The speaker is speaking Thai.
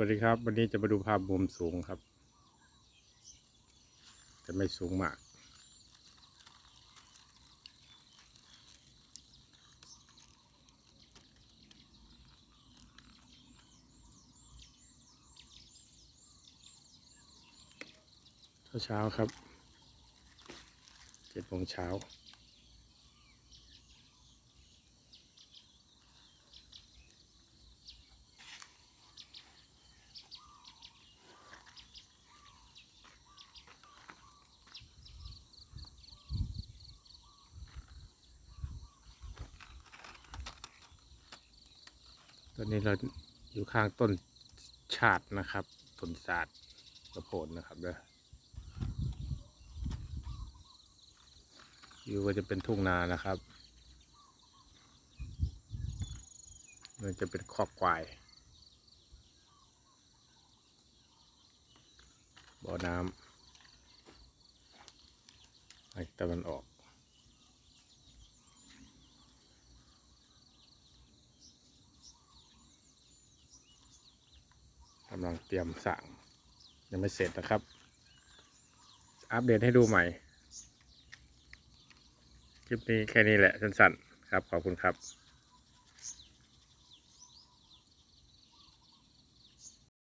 วัสดีครับ วันนี้จะมาดูภาพมุมสูงครับ แต่ไม่สูงมาก เช้าๆครับเจ็ดโมงเช้า ตอนนี้เราอยู่ข้างต้นชาตินะครับต้นชาติกระโพนนะครับเด้ออยู่ก็จะเป็นทุ่งนานะครับมันจะเป็นคอกควายบ่อน้ำทางตะวันออกำลังเตรียมสั่งยังไม่เสร็จนะครับ อัปเดตให้ดูใหม่ คลิปนี้แค่นี้แหละสั้นๆ ครับ ขอบคุณครับ